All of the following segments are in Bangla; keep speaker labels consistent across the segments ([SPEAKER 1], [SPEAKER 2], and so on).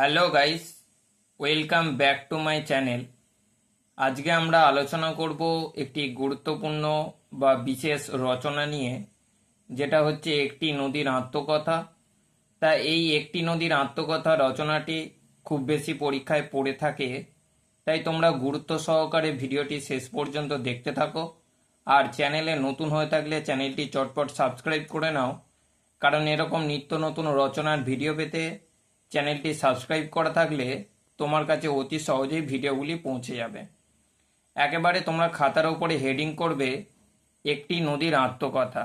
[SPEAKER 1] Hello guys, welcome back to my channel. আজকে আমরা আলোচনা করব একটি গুরুত্বপূর্ণ বা বিশেষ রচনা নিয়ে, যেটা হচ্ছে একটি নদীর আত্মকথা। তা এই একটি নদীর আত্মকথা রচনাটি খুব বেশি পরীক্ষায় পড়ে থাকে, তাই তোমরা গুরুত্ব সহকারে ভিডিওটি শেষ পর্যন্ত দেখতে থাকো। আর চ্যানেলে নতুন হয়ে থাকলে চ্যানেলটি চটপট সাবস্ক্রাইব করে নাও, কারণ এরকম নিত্য নতুন রচনার ভিডিও পেতে চ্যানেলটি সাবস্ক্রাইব করা থাকলে তোমার কাছে অতি সহজেই ভিডিওগুলি পৌঁছে যাবে। একেবারে তোমরা খাতার উপরে হেডিং করবে একটি নদীর আত্মকথা।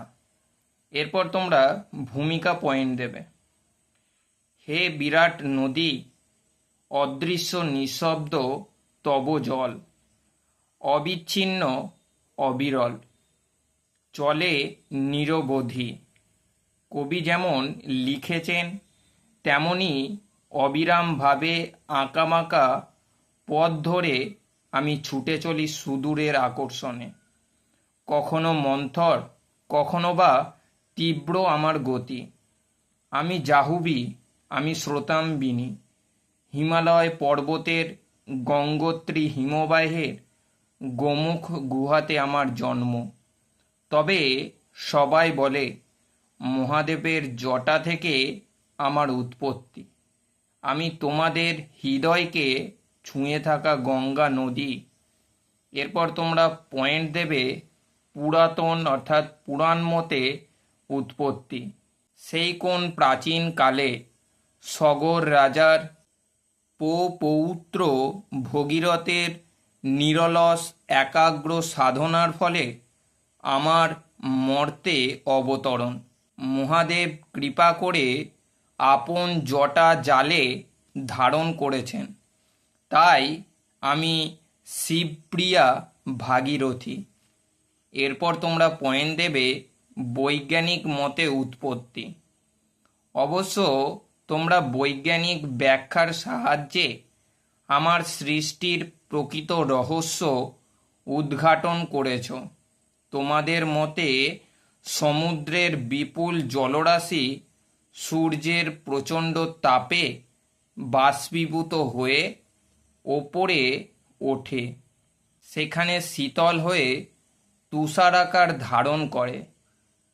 [SPEAKER 1] এরপর তোমরা ভূমিকা পয়েন্ট দেবে। হে বিরাট নদী, অদৃশ্য নিঃশব্দ তব জল, অবিচ্ছিন্ন অবিরল, চলে নিরবধি। কবি যেমন লিখেছেন, তেমনি অবিরামভাবে আঁকামাকা পথ ধরে আমি ছুটে চলি সুদূরের আকর্ষণে। কখনো মন্থর, কখনো বা তীব্র আমার গতি। আমি জাহুবি আমি শ্রোতাম্বিনী হিমালয় পর্বতের গঙ্গোত্রী হিমবাহের গোমুখ গুহাতে আমার জন্ম। তবে সবাই বলে, মহাদেবের জটা থেকে আমার উৎপত্তি। আমি তোমাদের হৃদয়কে ছুঁয়ে থাকা গঙ্গা নদী। এরপর তোমরা পয়েন্ট দেবে পুরাতন অর্থাৎ পুরাণ মতে উৎপত্তি। সেই কোন প্রাচীন কালে সগর রাজার পৌত্র ভগীরথের নিরলস একাগ্র সাধনার ফলে আমার মর্তে অবতরণ। মহাদেব কৃপা করে আপন জটা জালে ধারণ করেছেন। তাই আমি শিবপ্রিয়া ভাগীরথী। এরপর তোমরা পয়েন্ট দেবে বৈজ্ঞানিক মতে উৎপত্তি। অবশ্য তোমরা বৈজ্ঞানিক ব্যাখ্যার সাহায্যে আমার সৃষ্টির প্রকৃত রহস্য উদ্ঘাটন করেছ। তোমাদের মতে সমুদ্রের বিপুল জলরাশি সূর্যের প্রচণ্ড তাপে বাষ্পীভূত হয়ে ওপরে ওঠে। সেখানে শীতল হয়ে তুষারাকার ধারণ করে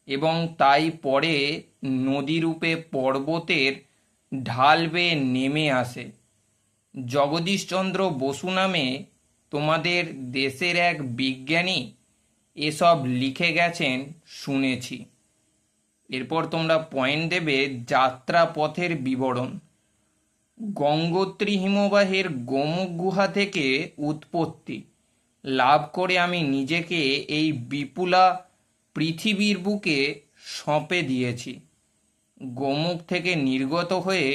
[SPEAKER 1] এবং তাই পরে নদীরূপে পর্বতের ঢাল বেয়ে নেমে আসে। জগদীশচন্দ্র বসু নামে তোমাদের দেশের এক বিজ্ঞানী এসব লিখে গেছেন, শুনেছি। এরপর তোমরা পয়েন্ট দেবে যাত্রা পথের বিবরণ। গঙ্গোত্রী হিমবাহের গোমুখ গুহা থেকে উৎপত্তি। লাভ করে আমি নিজেকে এই বিপুলা পৃথিবীর বুকে সঁপে দিয়েছি। গোমুখ থেকে নির্গত হয়ে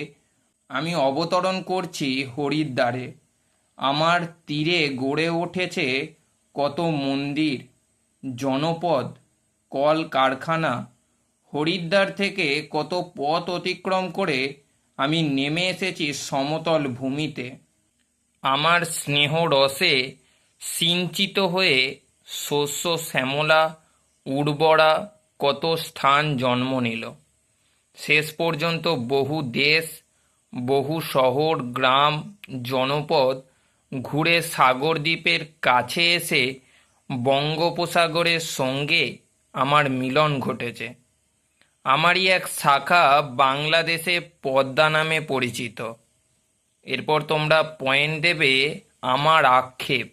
[SPEAKER 1] আমি অবতরণ করছি হরিদ্বারে আমার তীরে গড়ে উঠেছে কত মন্দির, জনপদ কল কারখানা হরিদ্বার থেকে কত পথ অতিক্রম করে আমি নেমে এসেছি সমতল ভূমিতে। আমার স্নেহ রসে সিঞ্চিত হয়ে শস্য শ্যামলা, উর্বরা কত স্থান জন্ম নিল। শেষ পর্যন্ত বহু দেশ, বহু শহর, গ্রাম, জনপদ ঘুরে সাগরদ্বীপের কাছে এসে বঙ্গোপসাগরের সঙ্গে আমার মিলন ঘটেছে। আমারই এক শাখা বাংলাদেশে পদ্মা নামে পরিচিত। এরপর তোমরা পয়েন্ট দেবে আমার আক্ষেপ।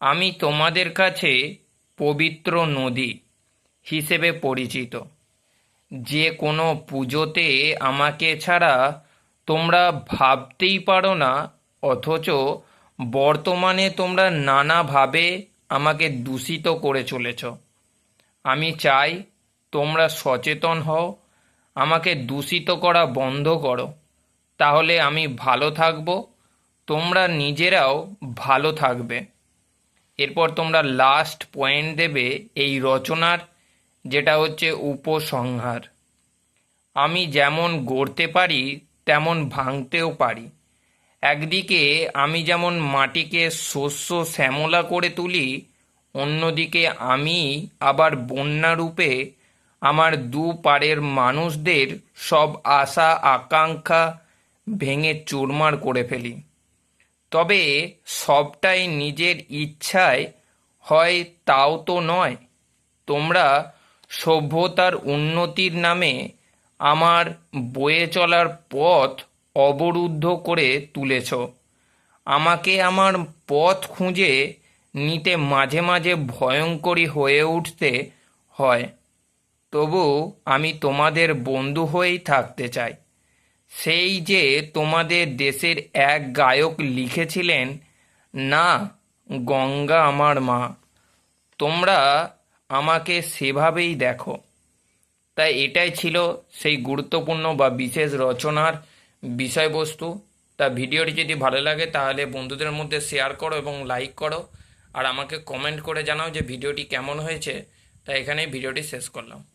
[SPEAKER 1] আমি তোমাদের কাছে পবিত্র নদী হিসেবে পরিচিত। যে কোনো পুজোতে আমাকে ছাড়া তোমরা ভাবতেই পারো না, অথচ বর্তমানে তোমরা নানাভাবে আমাকে দূষিত করে চলেছ। আমি চাই তোমরা সচেতন হও, আমাকে দূষিত করা বন্ধ করো। তাহলে আমি ভালো থাকব, তোমরা নিজেরাও ভালো থাকবে। এরপর তোমরা লাস্ট পয়েন্ট দেবে এই রচনার, যেটা হচ্ছে উপসংহার। আমি যেমন গড়তে পারি, তেমন ভাঙতেও পারি। একদিকে আমি যেমন মাটিকে শস্য শ্যামলা করে তুলি, অন্যদিকে আমি আবার বন্যারূপে আমার দু পারের মানুষদের সব আশা, আকাঙ্ক্ষা ভেঙে চুরমার করে ফেলি। তবে সবটাই নিজের ইচ্ছায় হয় তাও তো নয়। তোমরা সভ্যতার উন্নতির নামে আমার বয়ে চলার পথ অবরুদ্ধ করে তুলেছ। আমাকে আমার পথ খুঁজে নিতে মাঝে মাঝে ভয়ঙ্করী হয়ে উঠতে হয়। তবু আমি তোমাদের বন্ধু হয়েই থাকতে চাই। সেই যে তোমাদের দেশের এক গায়ক লিখেছিলেন, না, গঙ্গা আমার মা, তোমরা আমাকে সেভাবেই দেখো। তাই এটাই ছিল সেই গুরুত্বপূর্ণ বা বিশেষ রচনার বিষয়বস্তু। তা ভিডিওটি যদি ভালো লাগে, তাহলে বন্ধুদের মধ্যে শেয়ার করো এবং লাইক করো। আর আমাকে কমেন্ট করে জানাও যে ভিডিওটি কেমন হয়েছে। তা এখানেই ভিডিওটি শেষ করলাম।